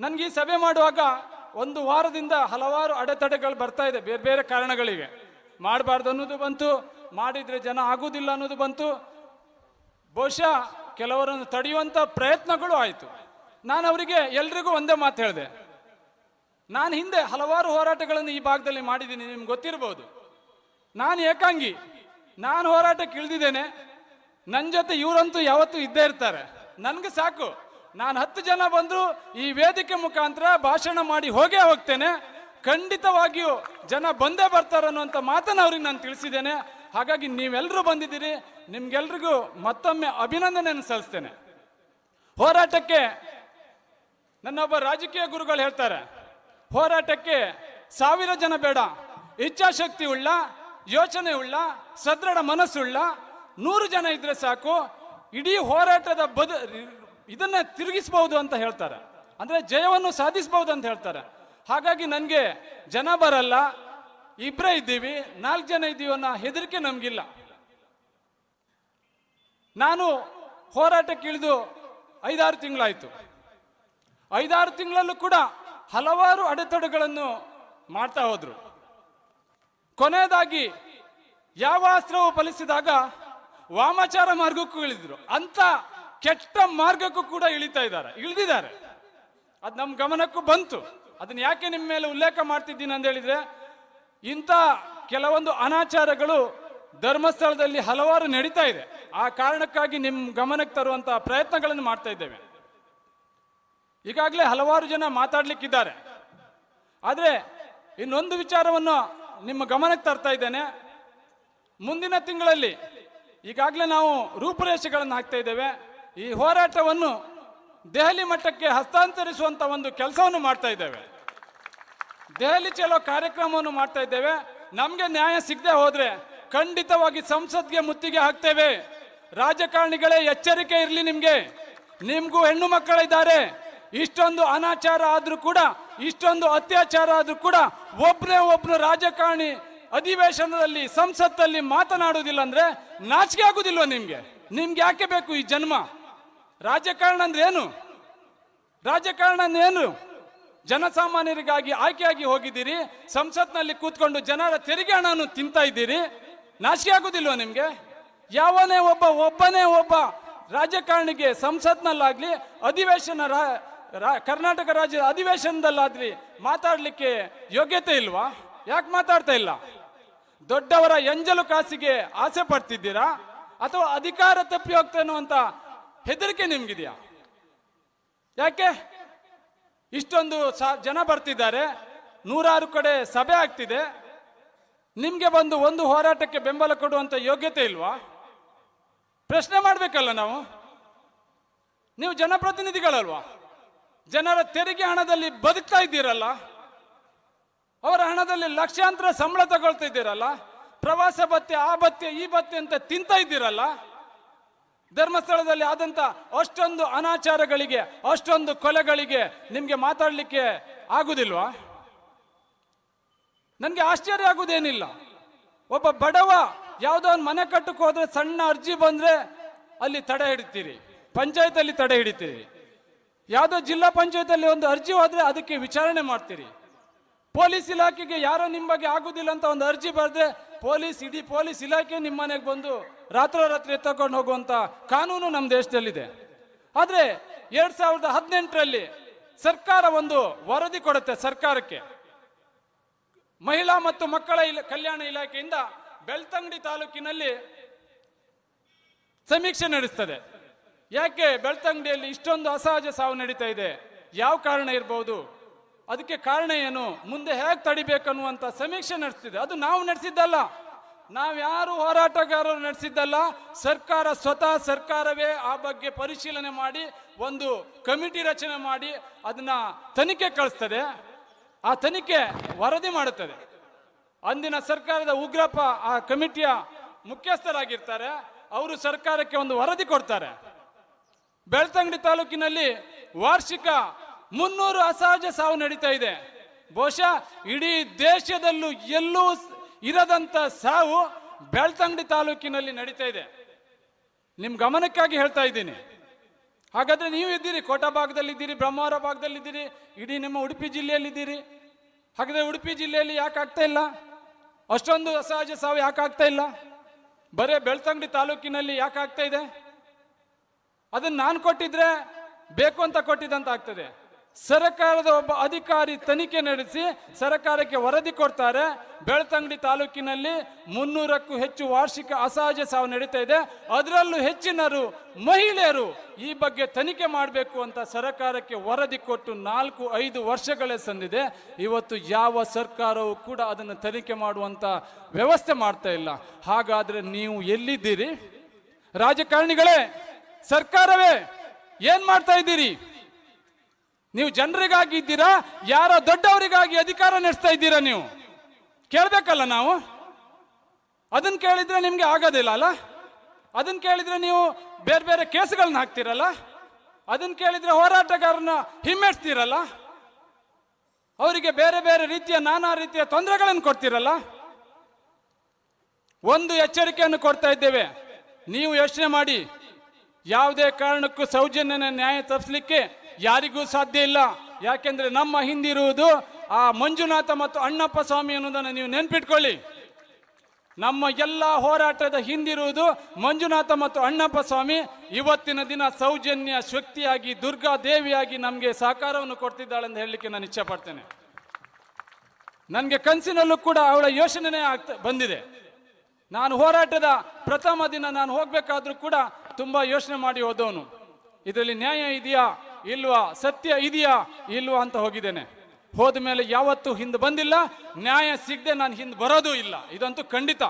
ನನಗೆ ಈ ಸಭೆ ಮಾಡುವಾಗ ಒಂದು ವಾರದಿಂದ ಹಲವಾರು ಅಡೆತಡೆಗಳು ಬರ್ತಾ ಇದೆ ಬೇರೆ ಬೇರೆ ಕಾರಣಗಳಿವೆ ಮಾಡಬಾರ್ದು ಅನ್ನೋದು ಬಂತು, ಮಾಡಿದ್ರೆ ಜನ ಆಗೋದಿಲ್ಲ ಅನ್ನೋದು ಬಂತು ಬಹುಶಃ ಕೆಲವರನ್ನು ತಡೆಯುವಂತ ಪ್ರಯತ್ನಗಳು ಆಯಿತು. ನಾನು ಅವರಿಗೆ ಎಲ್ರಿಗೂ ಒಂದೇ ಮಾತು ಹೇಳಿದೆ. ನಾನು ಹಿಂದೆ ಹಲವಾರು ಹೋರಾಟಗಳನ್ನು ಈ ಭಾಗದಲ್ಲಿ ಮಾಡಿದ್ದೀನಿ, ನಿಮ್ಗೆ ಗೊತ್ತಿರಬಹುದು ನಾನು ಏಕಾಂಗಿ. ನಾನು ಹೋರಾಟಕ್ಕೆ ಇಳಿದಿದ್ದೇನೆ. ನನ್ನ ಜೊತೆ ಇವರಂತೂ ಯಾವತ್ತೂ ಇದ್ದೇ ಇರ್ತಾರೆ. ನನಗೆ ಸಾಕು. ನಾನು ಹತ್ತು ಜನ ಬಂದರೂ ಈ ವೇದಿಕೆ ಮುಖಾಂತರ ಭಾಷಣ ಮಾಡಿ ಹೋಗೇ ಹೋಗ್ತೇನೆ. ಖಂಡಿತವಾಗಿಯೂ ಜನ ಬಂದೇ ಬರ್ತಾರೆ ಅನ್ನುವಂಥ ಮಾತನ್ನು ಅವ್ರಿಗೆ ನಾನು ತಿಳಿಸಿದ್ದೇನೆ. ಹಾಗಾಗಿ ನೀವೆಲ್ಲರೂ ಬಂದಿದ್ದೀರಿ, ನಿಮ್ಗೆಲ್ರಿಗೂ ಮತ್ತೊಮ್ಮೆ ಅಭಿನಂದನೆಯನ್ನು ಸಲ್ಲಿಸ್ತೇನೆ. ಹೋರಾಟಕ್ಕೆ ನನ್ನೊಬ್ಬ ರಾಜಕೀಯ ಗುರುಗಳು ಹೇಳ್ತಾರೆ, ಹೋರಾಟಕ್ಕೆ ಸಾವಿರ ಜನ ಬೇಡ, ಇಚ್ಛಾಶಕ್ತಿ ಉಳ್ಳ, ಯೋಚನೆ ಉಳ್ಳ, ಸದೃಢ ಮನಸ್ಸುಳ್ಳ ನೂರು ಜನ ಇದ್ರೆ ಸಾಕು, ಇಡೀ ಹೋರಾಟದ ಬದ, ಇದನ್ನ ತಿರುಗಿಸಬಹುದು ಅಂತ ಹೇಳ್ತಾರೆ. ಅಂದ್ರೆ ಜಯವನ್ನು ಸಾಧಿಸಬಹುದು ಅಂತ ಹೇಳ್ತಾರೆ. ಹಾಗಾಗಿ ನನಗೆ ಜನ ಬರಲ್ಲ ಇಬ್ಬರೇ ಇದ್ದೀವಿ, ನಾಲ್ಕು ಜನ ಇದ್ದೀವಿ ಅನ್ನೋ ಹೆದರಿಕೆ ನಮಗಿಲ್ಲ. ನಾನು ಹೋರಾಟಕ್ಕಿಳಿದು ಐದಾರು ತಿಂಗಳಾಯ್ತು. ಐದಾರು ತಿಂಗಳಲ್ಲೂ ಕೂಡ ಹಲವಾರು ಅಡೆತಡೆಗಳನ್ನು ಮಾಡ್ತಾ ಹೋದ್ರು. ಕೊನೆಯದಾಗಿ ಯಾವ ಅಸ್ತ್ರವು ಫಲಿಸಿದಾಗ ವಾಮಾಚಾರ ಮಾರ್ಗಕ್ಕೂ ಇಳಿದ್ರು. ಅಂತ ಕೆಟ್ಟ ಮಾರ್ಗಕ್ಕೂ ಕೂಡ ಇಳಿತಾ ಇದ್ದಾರೆ, ಇಳಿದಿದ್ದಾರೆ. ಅದು ನಮ್ಮ ಗಮನಕ್ಕೂ ಬಂತು. ಅದನ್ನ ಯಾಕೆ ನಿಮ್ಮ ಮೇಲೆ ಉಲ್ಲೇಖ ಮಾಡ್ತಿದ್ದೀನಿ ಅಂತ ಹೇಳಿದ್ರೆ ಇಂಥ ಕೆಲವೊಂದು ಅನಾಚಾರಗಳು ಧರ್ಮಸ್ಥಳದಲ್ಲಿ ಹಲವಾರು ನಡೀತಾ ಇದೆ. ಆ ಕಾರಣಕ್ಕಾಗಿ ನಿಮ್ಮ ಗಮನಕ್ಕೆ ತರುವಂತಹ ಪ್ರಯತ್ನಗಳನ್ನು ಮಾಡ್ತಾ ಇದ್ದೇವೆ. ಈಗಾಗಲೇ ಹಲವಾರು ಜನ ಮಾತಾಡ್ಲಿಕ್ಕಿದ್ದಾರೆ. ಆದರೆ ಇನ್ನೊಂದು ವಿಚಾರವನ್ನು ನಿಮ್ಮ ಗಮನಕ್ಕೆ ತರ್ತಾ ಇದ್ದೇನೆ. ಮುಂದಿನ ತಿಂಗಳಲ್ಲಿ ಈಗಾಗಲೇ ನಾವು ರೂಪುರೇಷೆಗಳನ್ನು ಹಾಕ್ತಾ ಇದ್ದೇವೆ. ಈ ಹೋರಾಟವನ್ನು ದೆಹಲಿ ಮಟ್ಟಕ್ಕೆ ಹಸ್ತಾಂತರಿಸುವಂಥ ಒಂದು ಕೆಲಸವನ್ನು ಮಾಡ್ತಾ ಇದ್ದೇವೆ. ದೆಹಲಿ ಚಲೋ ಕಾರ್ಯಕ್ರಮವನ್ನು ಮಾಡ್ತಾ ಇದ್ದೇವೆ. ನಮಗೆ ನ್ಯಾಯ ಸಿಗದೆ ಹೋದ್ರೆ ಖಂಡಿತವಾಗಿ ಸಂಸತ್ಗೆ ಮುತ್ತಿಗೆ ಹಾಕ್ತೇವೆ. ರಾಜಕಾರಣಿಗಳೇ, ಎಚ್ಚರಿಕೆ ಇರಲಿ ನಿಮಗೆ. ನಿಮಗೂ ಹೆಣ್ಣು ಮಕ್ಕಳಿದ್ದಾರೆ ಇಷ್ಟೊಂದು ಅನಾಚಾರ ಆದ್ರೂ ಕೂಡ, ಇಷ್ಟೊಂದು ಅತ್ಯಾಚಾರ ಆದ್ರೂ ಕೂಡ ಒಬ್ನೇ ಒಬ್ನು ರಾಜಕಾರಣಿ ಅಧಿವೇಶನದಲ್ಲಿ, ಸಂಸತ್ತಲ್ಲಿ ಮಾತನಾಡುವುದಿಲ್ಲ ಅಂದ್ರೆ ನಾಚಿಕೆ ಆಗುದಿಲ್ವ ನಿಮ್ಗೆ? ನಿಮ್ಗೆ ಯಾಕೆ ಬೇಕು ಈ ಜನ್ಮ? ರಾಜಕಾರಣ ಅಂದ್ರೆ ಏನು? ರಾಜಕಾರಣ ಅಂದ್ರೆ ಏನು? ಜನಸಾಮಾನ್ಯರಿಗಾಗಿ ಆಯ್ಕೆಯಾಗಿ ಹೋಗಿದ್ದೀರಿ. ಸಂಸತ್ನಲ್ಲಿ ಕೂತ್ಕೊಂಡು ಜನರ ತೆರಿಗೆ ಹಣವನ್ನು ತಿಂತಾ ಇದ್ದೀರಿ. ನಾಶಿ ಆಗುದಿಲ್ವಾ ನಿಮ್ಗೆ? ಯಾವನೇ ಒಬ್ಬ, ಒಬ್ಬನೇ ಒಬ್ಬ ರಾಜಕಾರಣಿಗೆ ಸಂಸತ್ನಲ್ಲಾಗ್ಲಿ, ಅಧಿವೇಶನ ಕರ್ನಾಟಕ ರಾಜ್ಯದ ಅಧಿವೇಶನದಲ್ಲಾದ್ರಿ ಮಾತಾಡ್ಲಿಕ್ಕೆ ಯೋಗ್ಯತೆ ಇಲ್ವಾ? ಯಾಕೆ ಮಾತಾಡ್ತಾ ಇಲ್ಲ? ದೊಡ್ಡವರ ಎಂಜಲು ಕಾಸಿಗೆ ಆಸೆ ಪಡ್ತಿದ್ದೀರಾ? ಅಥವಾ ಅಧಿಕಾರ ತಪ್ಪಿ ಹೋಗ್ತೇನೋ ಅಂತ ಹೆದರಿಕೆ ನಿಮ್ಗಿದೆಯಾ? ಯಾಕೆ? ಇಷ್ಟೊಂದು ಜನ ಬರ್ತಿದ್ದಾರೆ. ನೂರಾರು ಕಡೆ ಸಭೆ ಆಗ್ತಿದೆ. ನಿಮಗೆ ಬಂದು ಒಂದು ಹೋರಾಟಕ್ಕೆ ಬೆಂಬಲ ಕೊಡುವಂಥ ಯೋಗ್ಯತೆ ಇಲ್ವಾ? ಪ್ರಶ್ನೆ ಮಾಡಬೇಕಲ್ಲ ನಾವು. ನೀವು ಜನಪ್ರತಿನಿಧಿಗಳಲ್ವಾ? ಜನರ ತೆರಿಗೆ ಹಣದಲ್ಲಿ ಬದುಕ್ತಾ ಇದ್ದೀರಲ್ಲ. ಅವರ ಹಣದಲ್ಲಿ ಲಕ್ಷಾಂತರ ಸಂಬಳ ತಗೊಳ್ತಾ ಇದ್ದೀರಲ್ಲ. ಪ್ರವಾಸ ಭತ್ಯೆ ಆ ಭತ್ಯೆ ಈ ಭತ್ತೆ ಅಂತ ತಿಂತ ಇದ್ದೀರಲ್ಲ. ಧರ್ಮಸ್ಥಳದಲ್ಲಿ ಆದಂತ ಅಷ್ಟೊಂದು ಅನಾಚಾರಗಳಿಗೆ, ಅಷ್ಟೊಂದು ಕೊಲೆಗಳಿಗೆ ನಿಮಗೆ ಮಾತಾಡಲಿಕ್ಕೆ ಆಗುದಿಲ್ವಾ? ನನಗೆ ಆಶ್ಚರ್ಯ ಆಗುದೇನಿಲ್ಲ. ಒಬ್ಬ ಬಡವ ಯಾವುದೋ ಒಂದು ಮನೆ ಕಟ್ಟಕ್ಕೆ ಹೋದ್ರೆ ಸಣ್ಣ ಅರ್ಜಿ ಬಂದ್ರೆ ಅಲ್ಲಿ ತಡೆ ಹಿಡಿತೀರಿ ಪಂಚಾಯತ್ ಅಲ್ಲಿ ತಡೆ ಹಿಡಿತೀರಿ. ಯಾವುದೋ ಜಿಲ್ಲಾ ಪಂಚಾಯತ್ ಅಲ್ಲಿ ಒಂದು ಅರ್ಜಿ ಹೋದ್ರೆ ಅದಕ್ಕೆ ವಿಚಾರಣೆ ಮಾಡ್ತೀರಿ. ಪೊಲೀಸ್ ಇಲಾಖೆಗೆ ಯಾರೋ ನಿಮ್ಮ ಬಗ್ಗೆ ಆಗುದಿಲ್ಲ ಅಂತ ಒಂದು ಅರ್ಜಿ ಬರೆದ್ರೆ ಪೊಲೀಸ್, ಇಡೀ ಪೊಲೀಸ್ ಇಲಾಖೆ ನಿಮ್ಮ ಮನೆಗೆ ಬಂದು ರಾತ್ರೋರಾತ್ರಿ ಎತ್ತಕೊಂಡು ಹೋಗುವಂತ ಕಾನೂನು ನಮ್ಮ ದೇಶದಲ್ಲಿದೆ. ಆದರೆ ಎರಡ್ ಸಾವಿರದ ಹದಿನೆಂಟರಲ್ಲಿ ಸರ್ಕಾರ ಒಂದು ವರದಿ ಕೊಡುತ್ತೆ ಸರ್ಕಾರಕ್ಕೆ. ಮಹಿಳಾ ಮತ್ತು ಮಕ್ಕಳ ಕಲ್ಯಾಣ ಇಲಾಖೆಯಿಂದ ಬೆಳ್ತಂಗಡಿ ತಾಲೂಕಿನಲ್ಲಿ ಸಮೀಕ್ಷೆ ನಡೆಸ್ತದೆ. ಯಾಕೆ ಬೆಳ್ತಂಗಡಿಯಲ್ಲಿ ಇಷ್ಟೊಂದು ಅಸಹಜ ಸಾವು ನಡೀತಾ ಇದೆ? ಯಾವ ಕಾರಣ ಇರಬಹುದು ಅದಕ್ಕೆ ಕಾರಣ ಏನು? ಮುಂದೆ ಹೇಗೆ ತಡಿಬೇಕನ್ನುವಂತ ಸಮೀಕ್ಷೆ ನಡೆಸ್ತಿದೆ. ಅದು ನಾವು ನಡೆಸಿದ್ದಲ್ಲ. ನಾವ್ಯಾರು ಹೋರಾಟಗಾರರು ನಡೆಸಿದ್ದಲ್ಲ, ಸರ್ಕಾರ ಸ್ವತಃ ಸರ್ಕಾರವೇ ಆ ಬಗ್ಗೆ ಪರಿಶೀಲನೆ ಮಾಡಿ, ಒಂದು ಕಮಿಟಿ ರಚನೆ ಮಾಡಿ ಅದನ್ನ ತನಿಖೆ ಕಳಿಸ್ತದೆ. ಆ ತನಿಖೆ ವರದಿ ಮಾಡುತ್ತದೆ. ಅಂದಿನ ಸರ್ಕಾರದ ಉಗ್ರಪ್ಪ ಆ ಕಮಿಟಿಯ ಮುಖ್ಯಸ್ಥರಾಗಿರ್ತಾರೆ. ಅವರು ಸರ್ಕಾರಕ್ಕೆ ಒಂದು ವರದಿ ಕೊಡ್ತಾರೆ. ಬೆಳ್ತಂಗಡಿ ತಾಲೂಕಿನಲ್ಲಿ ವಾರ್ಷಿಕ ಮುನ್ನೂರು ಅಸಹಜ ಸಾವು ನಡೀತಾ ಇದೆ. ಬಹುಶಃ ಇಡೀ ದೇಶದಲ್ಲೂ ಎಲ್ಲೂ ಇರದಂತ ಸಾವು ಬೆಳ್ತಂಗಡಿ ತಾಲೂಕಿನಲ್ಲಿ ನಡೀತಾ ಇದೆ. ನಿಮ್ ಗಮನಕ್ಕಾಗಿ ಹೇಳ್ತಾ ಇದ್ದೀನಿ. ಹಾಗಾದ್ರೆ ನೀವು ಇದ್ದೀರಿ, ಕೋಟಾ ಭಾಗದಲ್ಲಿದ್ದೀರಿ ಬ್ರಹ್ಮಾವರ ಭಾಗದಲ್ಲಿದ್ದೀರಿ ಇಡೀ ನಿಮ್ಮ ಉಡುಪಿ ಜಿಲ್ಲೆಯಲ್ಲಿದ್ದೀರಿ ಹಾಗಾದ್ರೆ ಉಡುಪಿ ಜಿಲ್ಲೆಯಲ್ಲಿ ಯಾಕೆ ಆಗ್ತಾ ಇಲ್ಲ? ಅಷ್ಟೊಂದು ಅಸಹಜ ಸಾವು ಯಾಕೆ ಆಗ್ತಾ ಇಲ್ಲ? ಬರೇ ಬೆಳ್ತಂಗಡಿ ತಾಲೂಕಿನಲ್ಲಿ ಯಾಕೆ ಆಗ್ತಾ ಇದೆ? ಅದನ್ನ ನಾನು ಕೊಟ್ಟಿದ್ರೆ ಬೇಕು ಅಂತ ಕೊಟ್ಟಿದ್ದಂತ ಆಗ್ತದೆ ಸರ್ಕಾರದ ಒಬ್ಬ ಅಧಿಕಾರಿ ತನಿಖೆ ನಡೆಸಿ ಸರ್ಕಾರಕ್ಕೆ ವರದಿ ಕೊಡ್ತಾರೆ. ಬೆಳ್ತಂಗಡಿ ತಾಲೂಕಿನಲ್ಲಿ ಮುನ್ನೂರಕ್ಕೂ ಹೆಚ್ಚು ವಾರ್ಷಿಕ ಅಸಹಜ ಸಾವು ನಡೀತಾ ಇದೆ. ಅದರಲ್ಲೂ ಹೆಚ್ಚಿನರು ಮಹಿಳೆಯರು ಈ ಬಗ್ಗೆ ತನಿಖೆ ಮಾಡಬೇಕು ಅಂತ ಸರ್ಕಾರಕ್ಕೆ ವರದಿ ಕೊಟ್ಟು ನಾಲ್ಕು ಐದು ವರ್ಷಗಳೇ ಸಂದಿದೆ. ಇವತ್ತು ಯಾವ ಸರ್ಕಾರವೂ ಕೂಡ ಅದನ್ನು ತನಿಖೆ ಮಾಡುವಂತ ವ್ಯವಸ್ಥೆ ಮಾಡ್ತಾ ಇಲ್ಲ. ಹಾಗಾದ್ರೆ ನೀವು ಎಲ್ಲಿದ್ದೀರಿ? ರಾಜಕಾರಣಿಗಳೇ, ಸರ್ಕಾರವೇ, ಏನು ಮಾಡ್ತಾ ಇದ್ದೀರಿ? ನೀವು ಜನರಿಗಾಗಿ ಇದ್ದೀರಾ? ಯಾರೋ ದೊಡ್ಡವರಿಗಾಗಿ ಅಧಿಕಾರ ನಡೆಸ್ತಾ ಇದ್ದೀರಾ ನೀವು? ಕೇಳಬೇಕಲ್ಲ ನಾವು? ಅದನ್ನ ಕೇಳಿದ್ರೆ ನಿಮಗೆ ಆಗೋದಿಲ್ಲ ಅಲ್ಲ? ಅದನ್ನ ಕೇಳಿದ್ರೆ ನೀವು ಬೇರೆ ಬೇರೆ ಕೇಸುಗಳನ್ನ ಹಾಕ್ತಿರಲ್ಲ? ಅದನ್ನ ಕೇಳಿದ್ರೆ ಹೋರಾಟಗಾರನ ಹಿಮ್ಮೆಡ್ಸ್ತೀರಲ್ಲ? ಅವರಿಗೆ ಬೇರೆ ಬೇರೆ ರೀತಿಯ ನಾನಾ ರೀತಿಯ ತೊಂದರೆಗಳನ್ನು ಕೊಡ್ತೀರಲ್ಲ? ಒಂದು ಎಚ್ಚರಿಕೆಯನ್ನು ಕೊಡ್ತಾ ಇದ್ದೇವೆ. ನೀವು ಯೋಚನೆ ಮಾಡಿ. ಯಾವುದೇ ಕಾರಣಕ್ಕೂ ಸೌಜನ್ಯನ ನ್ಯಾಯ ತಪ್ಪಿಸ್ಲಿಕ್ಕೆ ಯಾರಿಗೂ ಸಾಧ್ಯ ಇಲ್ಲ. ಯಾಕೆಂದ್ರೆ ನಮ್ಮ ಹಿಂದಿರುವುದು ಆ ಮಂಜುನಾಥ ಮತ್ತು ಅಣ್ಣಪ್ಪ ಸ್ವಾಮಿ ಅನ್ನೋದನ್ನು ನೀವು ನೆನ್ಪಿಟ್ಕೊಳ್ಳಿ. ನಮ್ಮ ಎಲ್ಲ ಹೋರಾಟದ ಹಿಂದಿರುವುದು ಮಂಜುನಾಥ ಮತ್ತು ಅಣ್ಣಪ್ಪ ಸ್ವಾಮಿ. ಇವತ್ತಿನ ದಿನ ಸೌಜನ್ಯ, ಶಕ್ತಿಯಾಗಿ, ದುರ್ಗಾ ದೇವಿಯಾಗಿ ನಮಗೆ ಸಹಕಾರವನ್ನು ಕೊಡ್ತಿದ್ದಾಳೆ ಅಂತ ಹೇಳಲಿಕ್ಕೆ ನಾನು ಇಚ್ಛೆ ಪಡ್ತೇನೆ. ನನಗೆ ಕನಸಿನಲ್ಲೂ ಕೂಡ ಅವಳ ಯೋಚನೆ ಆಗ್ತಾ ಬಂದಿದೆ. ನಾನು ಹೋರಾಟದ ಪ್ರಥಮ ದಿನ ನಾನು ಹೋಗಬೇಕಾದ್ರೂ ಕೂಡ ತುಂಬಾ ಯೋಚನೆ ಮಾಡಿ ಹೋದವನು. ಇದರಲ್ಲಿ ನ್ಯಾಯ ಇದೆಯಾ? ಇಲ್ವಾ? ಸತ್ಯ ಇದೆಯಾ? ಇಲ್ವಾ ಅಂತ ಹೋಗಿದ್ದೇನೆ. ಹೋದ ಮೇಲೆ ಯಾವತ್ತೂ ಹಿಂದೆ ಬಂದಿಲ್ಲ. ನ್ಯಾಯ ಸಿಗದೆ ನಾನು ಹಿಂದೆ ಬರೋದೂ ಇಲ್ಲ. ಇದಂತೂ ಖಂಡಿತ.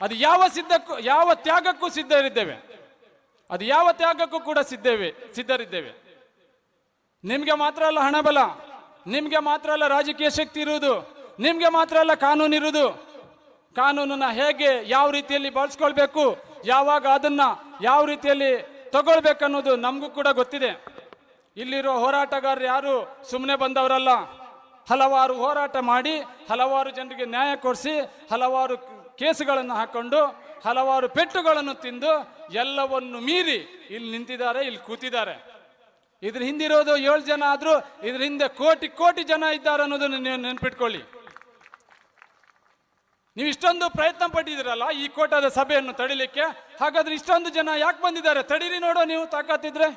ಅದು ಯಾವ ಸಿದ್ಧಕ್ಕೂ, ಯಾವ ತ್ಯಾಗಕ್ಕೂ ಸಿದ್ಧರಿದ್ದೇವೆ. ಅದು ಯಾವ ತ್ಯಾಗಕ್ಕೂ ಕೂಡ ಸಿದ್ದೇವೆ, ಸಿದ್ಧರಿದ್ದೇವೆ. ನಿಮ್ಗೆ ಮಾತ್ರ ಅಲ್ಲ ಹಣಬಲ. ನಿಮಗೆ ನಿಮ್ಗೆ ಮಾತ್ರ ಅಲ್ಲ ರಾಜಕೀಯ ಶಕ್ತಿ ಇರುವುದು. ನಿಮ್ಗೆ ಮಾತ್ರ ಅಲ್ಲ ಕಾನೂನು ಇರುವುದು. ಕಾನೂನನ್ನ ಹೇಗೆ ಯಾವ ರೀತಿಯಲ್ಲಿ ಬಳಸ್ಕೊಳ್ಬೇಕು, ಯಾವಾಗ ಅದನ್ನ ಯಾವ ರೀತಿಯಲ್ಲಿ ತಗೊಳ್ಬೇಕನ್ನೋದು ನಮಗೂ ಕೂಡ ಗೊತ್ತಿದೆ. ಇಲ್ಲಿರೋ ಹೋರಾಟಗಾರರು ಯಾರು? ಸುಮ್ಮನೆ ಬಂದವರಲ್ಲ. ಹಲವಾರು ಹೋರಾಟ ಮಾಡಿ, ಹಲವಾರು ಜನರಿಗೆ ನ್ಯಾಯ ಕೊಡಿಸಿ, ಹಲವಾರು ಕೇಸುಗಳನ್ನು ಹಾಕೊಂಡು, ಹಲವಾರು ಪೆಟ್ಟುಗಳನ್ನು ತಿಂದು, ಎಲ್ಲವನ್ನು ಮೀರಿ ಇಲ್ಲಿ ನಿಂತಿದ್ದಾರೆ, ಇಲ್ಲಿ ಕೂತಿದ್ದಾರೆ. ಇದ್ರ ಹಿಂದಿರೋದು ಏಳು ಜನ ಆದರೂ, ಇದ್ರ ಹಿಂದೆ ಕೋಟಿ ಕೋಟಿ ಜನ ಇದ್ದಾರೆ ಅನ್ನೋದನ್ನು ನೀವು ನೆನ್ಪಿಟ್ಕೊಳ್ಳಿ. ನೀವು ಇಷ್ಟೊಂದು ಪ್ರಯತ್ನ ಪಟ್ಟಿದ್ದೀರಲ್ಲ ಈ ಕೋಟಾದ ಸಭೆಯನ್ನು ತಡಿಲಿಕ್ಕೆ, ಹಾಗಾದ್ರೆ ಇಷ್ಟೊಂದು ಜನ ಯಾಕೆ ಬಂದಿದ್ದಾರೆ? ತಡೀರಿ ನೋಡೋ ನೀವು ತಾಕತ್ತಿದ್ರೆ.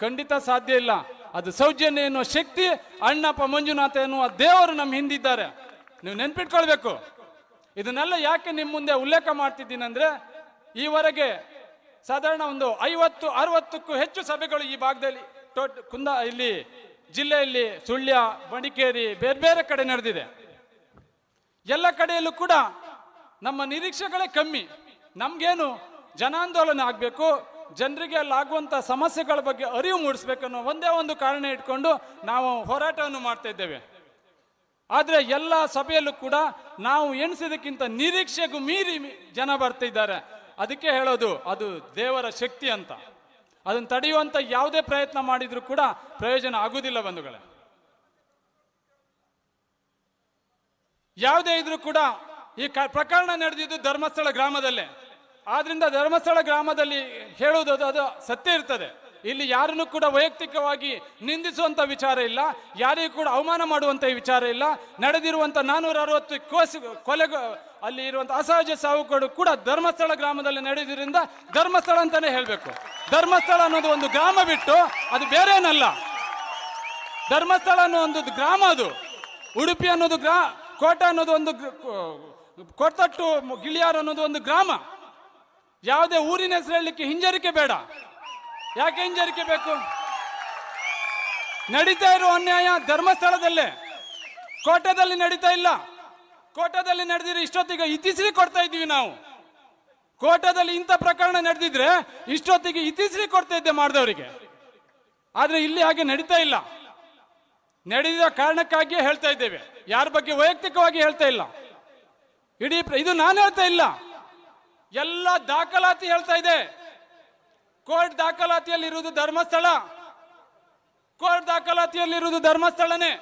ಖಂಡಿತ ಸಾಧ್ಯ ಇಲ್ಲ. ಅದು ಸೌಜನ್ಯ ಎನ್ನುವ ಶಕ್ತಿ ಅಣ್ಣಪ್ಪ ಮಂಜುನಾಥ ಎನ್ನುವ ದೇವರು ನಮ್ಮ ಹಿಂದಿದ್ದಾರೆ. ನೀವು ನೆನ್ಪಿಟ್ಕೊಳ್ಬೇಕು. ಇದನ್ನೆಲ್ಲ ಯಾಕೆ ನಿಮ್ಮ ಮುಂದೆ ಉಲ್ಲೇಖ ಮಾಡ್ತಿದ್ದೀನಿ ಅಂದ್ರೆ ಈವರೆಗೆ ಸಾಧಾರಣ ಒಂದು ಐವತ್ತು, ಅರವತ್ತಕ್ಕೂ ಹೆಚ್ಚು ಸಭೆಗಳು ಈ ಭಾಗದಲ್ಲಿ ಕುಂದ, ಇಲ್ಲಿ ಜಿಲ್ಲೆಯಲ್ಲಿ ಸುಳ್ಯ, ಮಡಿಕೇರಿ, ಬೇರೆ ಬೇರೆ ಕಡೆ ನಡೆದಿದೆ. ಎಲ್ಲ ಕಡೆಯಲ್ಲೂ ಕೂಡ ನಮ್ಮ ನಿರೀಕ್ಷೆಗಳೇ ಕಮ್ಮಿ. ನಮ್ಗೇನು ಜನಾಂದೋಲನ ಆಗಬೇಕು ಜನರಿಗೆ ಅಲ್ಲಾಗುವಂಥ ಸಮಸ್ಯೆಗಳ ಬಗ್ಗೆ ಅರಿವು ಮೂಡಿಸ್ಬೇಕನ್ನೋ ಒಂದೇ ಒಂದು ಕಾರಣ ಇಟ್ಕೊಂಡು ನಾವು ಹೋರಾಟವನ್ನು ಮಾಡ್ತಾ ಇದ್ದೇವೆ. ಆದರೆ ಎಲ್ಲ ಸಭೆಯಲ್ಲೂ ಕೂಡ ನಾವು ಎಣಿಸಿದಕ್ಕಿಂತ ನಿರೀಕ್ಷೆಗೂ ಮೀರಿ ಜನ ಬರ್ತಿದ್ದಾರೆ ಅದಕ್ಕೆ ಹೇಳೋದು, ಅದು ದೇವರ ಶಕ್ತಿ ಅಂತ. ಅದನ್ನು ತಡೆಯುವಂಥ ಯಾವುದೇ ಪ್ರಯತ್ನ ಮಾಡಿದರೂ ಕೂಡ ಪ್ರಯೋಜನ ಆಗುವುದಿಲ್ಲ ಬಂಧುಗಳೇ. ಯಾವುದೇ ಇದ್ರೂ ಕೂಡ ಈ ಪ್ರಕರಣ ನಡೆದಿದ್ದು ಧರ್ಮಸ್ಥಳ ಗ್ರಾಮದಲ್ಲೇ. ಆದ್ರಿಂದ ಧರ್ಮಸ್ಥಳ ಗ್ರಾಮದಲ್ಲಿ ಹೇಳುವುದು ಅದು- ಸತ್ಯ ಇರ್ತದೆ. ಇಲ್ಲಿ ಯಾರನ್ನು ಕೂಡ ವೈಯಕ್ತಿಕವಾಗಿ ನಿಂದಿಸುವಂತ ವಿಚಾರ ಇಲ್ಲ. ಯಾರಿಗೂ ಕೂಡ ಅವಮಾನ ಮಾಡುವಂತ ವಿಚಾರ ಇಲ್ಲ. ನಡೆದಿರುವಂತ ನಾನೂರ ಅರವತ್ತು ಕೋಸು ಕೊಲೆ ಅಲ್ಲಿ ಇರುವಂತ ಅಸಹಜ ಸಾವುಗಳು ಕೂಡ ಧರ್ಮಸ್ಥಳ ಗ್ರಾಮದಲ್ಲಿ ನಡೆದಿರಿಂದ ಧರ್ಮಸ್ಥಳ ಅಂತಾನೆ ಹೇಳಬೇಕು. ಧರ್ಮಸ್ಥಳ ಅನ್ನೋದು ಒಂದು ಗ್ರಾಮ ಬಿಟ್ಟು ಅದು ಬೇರೇನಲ್ಲ. ಧರ್ಮಸ್ಥಳ ಅನ್ನೋ ಒಂದು ಗ್ರಾಮ ಅದು. ಉಡುಪಿ ಅನ್ನೋದು ಗ್ರಾ ಕೋಟ ಅನ್ನೋದು ಒಂದು ಗ್ರ- ಕೋ- ಕೊರ್ತಟ್ಟು, ಗಿಳಿಯಾರ್ ಅನ್ನೋದು ಒಂದು ಗ್ರಾಮ. ಯಾವುದೇ ಊರಿನ ಹೆಸರು ಹೇಳಲಿಕ್ಕೆ ಹಿಂಜರಿಕೆ ಬೇಡ. ಯಾಕೆ ಹಿಂಜರಿಕೆ ಬೇಕು? ನಡೀತಾ ಇರೋ ಅನ್ಯಾಯ ಧರ್ಮಸ್ಥಳದಲ್ಲೇ. ಕೋಟದಲ್ಲಿ ನಡೀತಾ ಇಲ್ಲ. ಕೋಟದಲ್ಲಿ ನಡೆದಿರೋ ಇಷ್ಟೊತ್ತಿಗೆ ಇತಿಶ್ರೀ ಕೊಡ್ತಾ ಇದ್ದೀವಿ ನಾವು. ಕೋಟದಲ್ಲಿ ಇಂಥ ಪ್ರಕರಣ ನಡೆದಿದ್ರೆ ಇಷ್ಟೊತ್ತಿಗೆ ಇತಿಶ್ರೀ ಕೊಡ್ತಾ ಇದ್ದೆ ಮಾಡಿದವರಿಗೆ. ಆದ್ರೆ ಇಲ್ಲಿ ಹಾಗೆ ನಡೀತಾ ಇಲ್ಲ. ನಡೆದಿರೋ ಕಾರಣಕ್ಕಾಗಿಯೇ ಹೇಳ್ತಾ ಇದ್ದೇವೆ. ಯಾರ ಬಗ್ಗೆ ವೈಯಕ್ತಿಕವಾಗಿ ಹೇಳ್ತಾ ಇಲ್ಲ. ಇಡೀ ಇದು ನಾನು ಹೇಳ್ತಾ ಇಲ್ಲ. ಎಲ್ಲ ದಾಖಲಾತಿ ಹೇಳ್ತಾ ಇದೆ. ಕೋರ್ಟ್ ದಾಖಲಾತಿಯಲ್ಲಿರುವುದು ಧರ್ಮಸ್ಥಳ. ಕೋರ್ಟ್ ದಾಖಲಾತಿಯಲ್ಲಿರುವುದು ಧರ್ಮಸ್ಥಳನೇ.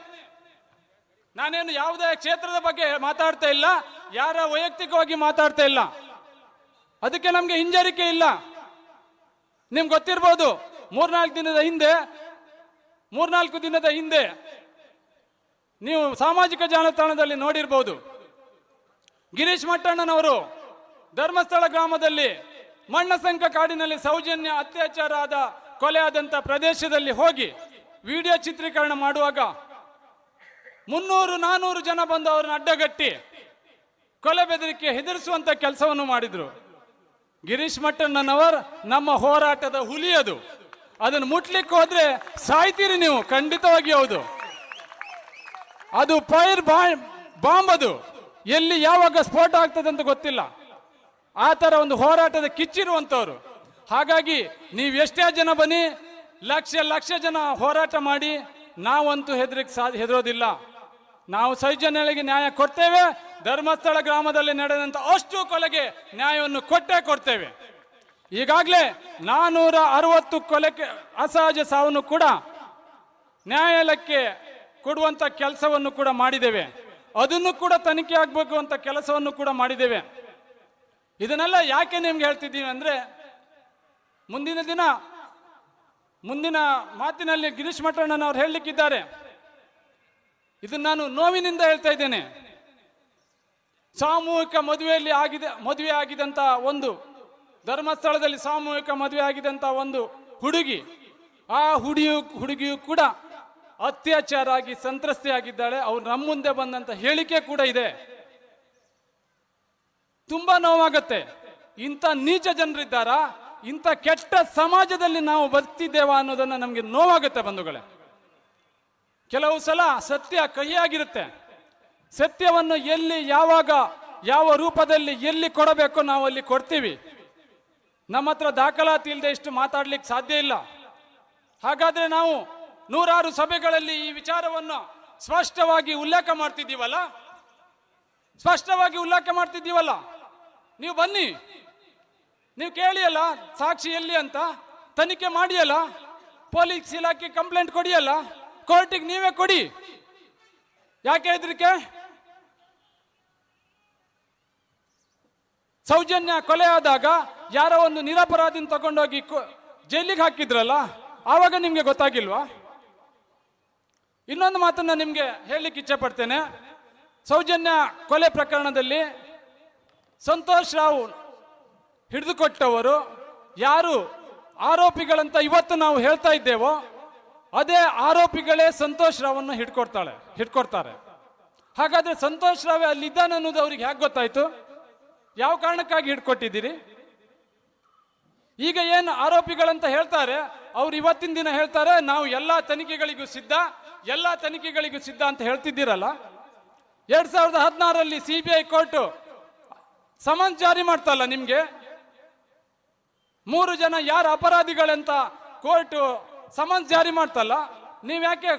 ನಾನೇನು ಯಾವುದೇ ಕ್ಷೇತ್ರದ ಬಗ್ಗೆ ಮಾತಾಡ್ತಾ ಇಲ್ಲ, ಯಾರ ವೈಯಕ್ತಿಕವಾಗಿ ಮಾತಾಡ್ತಾ ಇಲ್ಲ. ಅದಕ್ಕೆ ನಮಗೆ ಹಿಂಜರಿಕೆ ಇಲ್ಲ. ನಿಮ್ಗೆ ಗೊತ್ತಿರ್ಬೋದು, ಮೂರ್ನಾಲ್ಕು ದಿನದ ಹಿಂದೆ, ಮೂರ್ನಾಲ್ಕು ದಿನದ ಹಿಂದೆ ನೀವು ಸಾಮಾಜಿಕ ಜಾಲತಾಣದಲ್ಲಿ ನೋಡಿರ್ಬೋದು. ಗಿರೀಶ್ ಮಟ್ಟಣ್ಣನವರು ಧರ್ಮಸ್ಥಳ ಗ್ರಾಮದಲ್ಲಿ ಮಣ್ಣಸಂಕ ಕಾಡಿನಲ್ಲಿ ಸೌಜನ್ಯ ಅತ್ಯಾಚಾರ ಆದ ಕೊಲೆ ಪ್ರದೇಶದಲ್ಲಿ ಹೋಗಿ ವಿಡಿಯೋ ಚಿತ್ರೀಕರಣ ಮಾಡುವಾಗ ಮುನ್ನೂರು, ನಾನೂರು ಜನ ಬಂದು ಅವರನ್ನು ಅಡ್ಡಗಟ್ಟಿ ಕೊಲೆ ಬೆದರಿಕೆ ಹೆದರಿಸುವಂತ ಕೆಲಸವನ್ನು ಮಾಡಿದ್ರು. ಗಿರೀಶ್ ಮಟ್ಟಣ್ಣನವರ್, ನಮ್ಮ ಹೋರಾಟದ ಹುಲಿ ಅದು. ಅದನ್ನು ಮುಟ್ಲಿಕ್ಕೆ ಹೋದ್ರೆ ಸಾಯ್ತೀರಿ ನೀವು, ಖಂಡಿತವಾಗಿ ಹೌದು. ಅದು ಫೈರ್ ಬಾಂಬ್ ಅದು. ಎಲ್ಲಿ ಯಾವಾಗ ಸ್ಫೋಟ ಆಗ್ತದೆ ಅಂತ ಗೊತ್ತಿಲ್ಲ. ಆ ಥರ ಒಂದು ಹೋರಾಟದ ಕಿಚ್ಚಿರುವಂತವ್ರು ಹಾಗಾಗಿ ನೀವು ಎಷ್ಟೇ ಜನ ಬನ್ನಿ, ಲಕ್ಷ ಲಕ್ಷ ಜನ ಹೋರಾಟ ಮಾಡಿ, ನಾವಂತೂ ಹೆದರಿಕ್ ಸಾ ಹೆದರೋದಿಲ್ಲ. ನಾವು ಸೌಜನ್ಯಗಳಿಗೆ ನ್ಯಾಯ ಕೊಡ್ತೇವೆ, ಧರ್ಮಸ್ಥಳ ಗ್ರಾಮದಲ್ಲಿ ನಡೆದಂತ ಅಷ್ಟು ಕೊಲೆಗೆ ನ್ಯಾಯವನ್ನು ಕೊಟ್ಟೇ ಕೊಡ್ತೇವೆ. ಈಗಾಗಲೇ ನಾನೂರ ಅರವತ್ತು ಕೊಲೆಗೆ ಅಸಹಜ ಸಾವನ್ನು ಕೂಡ ನ್ಯಾಯಾಲಯಕ್ಕೆ ಕೊಡುವಂಥ ಕೆಲಸವನ್ನು ಕೂಡ ಮಾಡಿದ್ದೇವೆ. ಅದನ್ನು ಕೂಡ ತನಿಖೆ ಆಗಬೇಕು ಅಂತ ಕೆಲಸವನ್ನು ಕೂಡ ಮಾಡಿದ್ದೇವೆ. ಇದನ್ನೆಲ್ಲ ಯಾಕೆ ನಿಮ್ಗೆ ಹೇಳ್ತಿದ್ದೀವಿ ಅಂದ್ರೆ ಮುಂದಿನ ದಿನ, ಮುಂದಿನ ಮಾತಿನಲ್ಲಿ ಗಿರೀಶ್ ಮಠಣ್ಣನವ್ರು ಹೇಳಲಿಕ್ಕಿದ್ದಾರೆ. ಇದನ್ನ ನಾನು ನೋವಿನಿಂದ ಹೇಳ್ತಾ ಇದ್ದೇನೆ. ಸಾಮೂಹಿಕ ಮದುವೆಯಲ್ಲಿ ಆಗಿದೆ, ಮದುವೆ ಆಗಿದಂಥ ಒಂದು, ಧರ್ಮಸ್ಥಳದಲ್ಲಿ ಸಾಮೂಹಿಕ ಮದುವೆ ಆಗಿದಂಥ ಒಂದು ಹುಡುಗಿ, ಆ ಹುಡುಗಿಯು ಹುಡುಗಿಯು ಕೂಡ ಅತ್ಯಾಚಾರ ಆಗಿ ಸಂತ್ರಸ್ತೆಯಾಗಿದ್ದಾಳೆ ಅವ್ರು ನಮ್ಮ ಮುಂದೆ ಬಂದಂತ ಹೇಳಿಕೆ ಕೂಡ ಇದೆ. ತುಂಬಾ ನೋವಾಗತ್ತೆ. ಇಂಥ ನೀಚ ಜನರಿದ್ದಾರಾ? ಇಂಥ ಕೆಟ್ಟ ಸಮಾಜದಲ್ಲಿ ನಾವು ಬರ್ತಿದ್ದೇವಾ ಅನ್ನೋದನ್ನ ನಮಗೆ ನೋವಾಗುತ್ತೆ ಬಂಧುಗಳೇ. ಕೆಲವು ಸಲ ಸತ್ಯ ಕಹಿಯಾಗಿರುತ್ತೆ. ಸತ್ಯವನ್ನು ಎಲ್ಲಿ, ಯಾವಾಗ, ಯಾವ ರೂಪದಲ್ಲಿ ಎಲ್ಲಿ ಕೊಡಬೇಕು ನಾವು ಅಲ್ಲಿ ಕೊಡ್ತೀವಿ. ನಮ್ಮ ಹತ್ರ ದಾಖಲಾತಿ ಇಲ್ಲದೆ ಇಷ್ಟು ಮಾತಾಡ್ಲಿಕ್ಕೆ ಸಾಧ್ಯ ಇಲ್ಲ. ಹಾಗಾದ್ರೆ ನಾವು ನೂರಾರು ಸಭೆಗಳಲ್ಲಿ ಈ ವಿಚಾರವನ್ನು ಸ್ಪಷ್ಟವಾಗಿ ಉಲ್ಲೇಖ ಮಾಡ್ತಿದ್ದೀವಲ್ಲ? ಸ್ಪಷ್ಟವಾಗಿ ಉಲ್ಲೇಖ ಮಾಡ್ತಿದ್ದೀವಲ್ಲ? ನೀವು ಬನ್ನಿ. ನೀವು ಕೇಳಿಯಲ್ಲ, ಸಾಕ್ಷಿ ಎಲ್ಲಿ ಅಂತ? ತನಿಖೆ ಮಾಡಿಯಲ್ಲ? ಪೊಲೀಸ್ ಇಲಾಖೆ ಕಂಪ್ಲೇಂಟ್ ಕೊಡಿಯಲ್ಲ? ಕೋರ್ಟಿಗೆ ನೀವೇ ಕೊಡಿ. ಯಾಕೆ ಹೆದರಿಕೆ? ಸೌಜನ್ಯ ಕೊಲೆ ಆದಾಗ ಯಾರೋ ಒಂದು ನಿರಪರಾಧಿನ ತಗೊಂಡೋಗಿ ಜೈಲಿಗೆ ಹಾಕಿದ್ರಲ್ಲ, ಆವಾಗ ನಿಮ್ಗೆ ಗೊತ್ತಾಗಿಲ್ವಾ? ಇನ್ನೊಂದು ಮಾತನ್ನ ನಿಮ್ಗೆ ಹೇಳಲಿಕ್ಕೆ ಇಚ್ಛೆ ಪಡ್ತೇನೆ. ಸೌಜನ್ಯ ಕೊಲೆ ಪ್ರಕರಣದಲ್ಲಿ ಸಂತೋಷ್ ರಾವ್ ಹಿಡಿದುಕೊಟ್ಟವರು ಯಾರು ಆರೋಪಿಗಳಂತ ಇವತ್ತು ನಾವು ಹೇಳ್ತಾ ಇದ್ದೇವೋ, ಅದೇ ಆರೋಪಿಗಳೇ ಸಂತೋಷ್ ರಾವನ್ನು ಹಿಡ್ಕೊಡ್ತಾಳೆ, ಹಿಡ್ಕೊಡ್ತಾರೆ. ಹಾಗಾದ್ರೆ ಸಂತೋಷ್ ರಾವ್ ಅಲ್ಲಿದ್ದಾನೆ ಅನ್ನೋದು ಅವ್ರಿಗೆ ಹೇಗೆ ಗೊತ್ತಾಯ್ತು? ಯಾವ ಕಾರಣಕ್ಕಾಗಿ ಹಿಡ್ಕೊಟ್ಟಿದ್ದೀರಿ? ಈಗ ಏನು ಆರೋಪಿಗಳಂತ ಹೇಳ್ತಾರೆ, ಅವ್ರು ಇವತ್ತಿನ ದಿನ ಹೇಳ್ತಾರೆ, ನಾವು ಎಲ್ಲ ತನಿಖೆಗಳಿಗೂ ಸಿದ್ಧ, ಎಲ್ಲ ತನಿಖೆಗಳಿಗೂ ಸಿದ್ಧ ಅಂತ ಹೇಳ್ತಿದ್ದೀರಲ್ಲ? ಎರಡ್ ಸಾವಿರದ ಹದಿನಾರರಲ್ಲಿ C B I court summons ಜಾರಿ ಮಾಡ್ತಲ್ಲ ನಿಮ್ಗೆ? ಮೂರು ಜನ ಯಾರು ಅಪರಾಧಿಗಳಂತ ಕೋರ್ಟ್ ಸಮನ್ಸ್ ಜಾರಿ ಮಾಡ್ತಲ್ಲ? ನೀವ್ಯಾಕೆ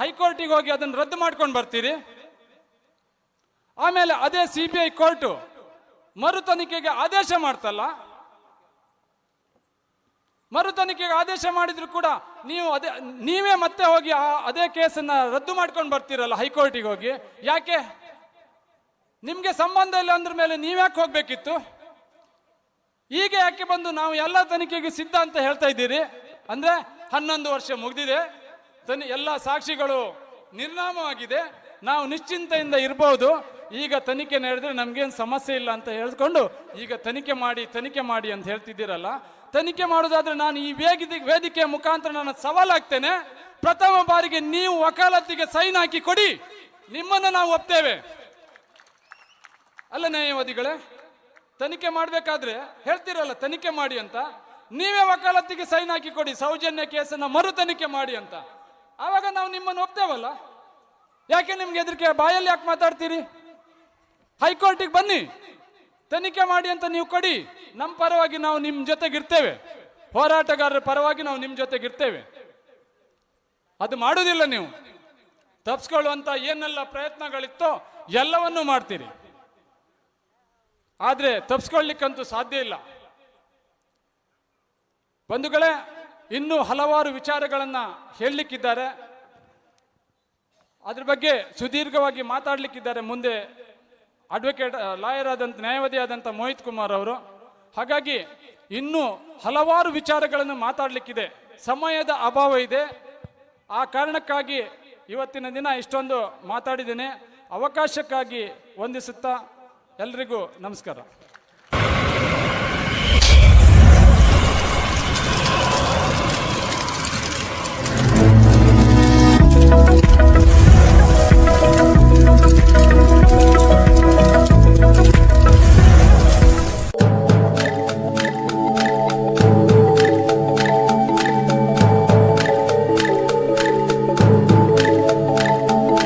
ಹೈಕೋರ್ಟಿಗೆ ಹೋಗಿ ಅದನ್ನ ರದ್ದು ಮಾಡ್ಕೊಂಡು ಬರ್ತೀರಿ? ಆಮೇಲೆ ಅದೇ ಸಿ ಬಿ ಐ ಕೋರ್ಟ್ ಮರು ತನಿಖೆಗೆ ಆದೇಶ ಮಾಡ್ತಲ್ಲ? ಮರು ತನಿಖೆಗೆ ಆದೇಶ ಮಾಡಿದ್ರು ಕೂಡ ನೀವು ಅದೇ, ನೀವೇ ಮತ್ತೆ ಹೋಗಿ ಅದೇ ಕೇಸನ್ನ ರದ್ದು ಮಾಡ್ಕೊಂಡು ಬರ್ತೀರಲ್ಲ ಹೈಕೋರ್ಟಿಗೆ ಹೋಗಿ. ಯಾಕೆ? ನಿಮ್ಗೆ ಸಂಬಂಧ ಇಲ್ಲ ಅಂದ್ರ ಮೇಲೆ ನೀವ್ಯಾಕೆ ಹೋಗ್ಬೇಕಿತ್ತು? ಈಗ ಯಾಕೆ ಬಂದು ನಾವು ಎಲ್ಲ ತನಿಖೆಗೆ ಸಿದ್ಧ ಅಂತ ಹೇಳ್ತಾ ಇದ್ದೀರಿ? ಅಂದ್ರೆ ಹನ್ನೊಂದು ವರ್ಷ ಮುಗಿದಿದೆ, ತನಿ ಎಲ್ಲ ಸಾಕ್ಷಿಗಳು ನಿರ್ನಾಮವಾಗಿದೆ, ನಾವು ನಿಶ್ಚಿಂತೆಯಿಂದ ಇರಬಹುದು ಈಗ ತನಿಖೆ ನಡೆದ್ರೆ ನಮ್ಗೇನು ಸಮಸ್ಯೆ ಇಲ್ಲ ಅಂತ ಹೇಳ್ಕೊಂಡು ಈಗ ತನಿಖೆ ಮಾಡಿ ತನಿಖೆ ಮಾಡಿ ಅಂತ ಹೇಳ್ತಿದ್ದೀರಲ್ಲ. ತನಿಖೆ ಮಾಡೋದಾದ್ರೆ ನಾನು ಈ ವೇದಿಕೆ ವೇದಿಕೆಯ ಮುಖಾಂತರ ನಾನು ಸವಾಲಾಗ್ತೇನೆ ಪ್ರಥಮ ಬಾರಿಗೆ ನೀವು ವಕಾಲತ್ತಿಗೆ ಸೈನ್ ಹಾಕಿ ಕೊಡಿ. ನಿಮ್ಮನ್ನು ನಾವು ಒಪ್ತೇವೆ. ಅಲ್ಲ ನ್ಯಾಯವಾದಿಗಳೇ, ತನಿಖೆ ಮಾಡಬೇಕಾದ್ರೆ ಹೇಳ್ತಿರಲ್ಲ, ತನಿಖೆ ಮಾಡಿ ಅಂತ. ನೀವೇ ವಕಾಲತ್ತಿಗೆ ಸೈನ್ ಹಾಕಿ ಕೊಡಿ ಸೌಜನ್ಯ ಕೇಸನ್ನ ಮರು ತನಿಖೆ ಮಾಡಿ ಅಂತ. ಆವಾಗ ನಾವು ನಿಮ್ಮನ್ನು ಒಪ್ತೇವಲ್ಲ? ಯಾಕೆ ನಿಮ್ಗೆ ಹೆದರಿಕೆ? ಬಾಯಲ್ಲಿ ಯಾಕೆ ಮಾತಾಡ್ತೀರಿ? ಹೈಕೋರ್ಟಿಗೆ ಬನ್ನಿ. ತನಿಖೆ ಮಾಡಿ ಅಂತ ನೀವು ಕೊಡಿ. ನಮ್ಮ ಪರವಾಗಿ ನಾವು ನಿಮ್ಮ ಜೊತೆಗಿರ್ತೇವೆ ಹೋರಾಟಗಾರರ ಪರವಾಗಿ ನಾವು ನಿಮ್ಮ ಜೊತೆಗಿರ್ತೇವೆ ಅದು ಮಾಡುವುದಿಲ್ಲ ನೀವು. ತಪ್ಪಿಸ್ಕೊಳ್ಳುವಂತ ಏನೆಲ್ಲ ಪ್ರಯತ್ನಗಳಿತ್ತೋ ಎಲ್ಲವನ್ನೂ ಮಾಡ್ತೀರಿ. ಆದ್ರೆ ತಪ್ಪಿಸ್ಕೊಳ್ಳಿಕ್ಕಂತೂ ಸಾಧ್ಯ ಇಲ್ಲ. ಬಂಧುಗಳೇ, ಇನ್ನೂ ಹಲವಾರು ವಿಚಾರಗಳನ್ನು ಹೇಳಲಿಕ್ಕಿದ್ದಾರೆ. ಅದ್ರ ಬಗ್ಗೆ ಸುದೀರ್ಘವಾಗಿ ಮಾತಾಡ್ಲಿಕ್ಕಿದ್ದಾರೆ ಮುಂದೆ ಅಡ್ವೊಕೇಟ್ ಲಾಯರ್ ಆದಂತ, ನ್ಯಾಯವಾದಿ ಆದಂತ ಮೋಹಿತ್ ಕುಮಾರ್ ಅವರು. ಹಾಗಾಗಿ ಇನ್ನೂ ಹಲವಾರು ವಿಚಾರಗಳನ್ನು ಮಾತಾಡ್ಲಿಕ್ಕಿದೆ. ಸಮಯದ ಅಭಾವ ಇದೆ. ಆ ಕಾರಣಕ್ಕಾಗಿ ಇವತ್ತಿನ ದಿನ ಇಷ್ಟೊಂದು ಮಾತಾಡಿದ್ದೇನೆ. ಅವಕಾಶಕ್ಕಾಗಿ ವಂದಿಸುತ್ತಾ ಎಲ್ರಿಗೂ ನಮಸ್ಕಾರ.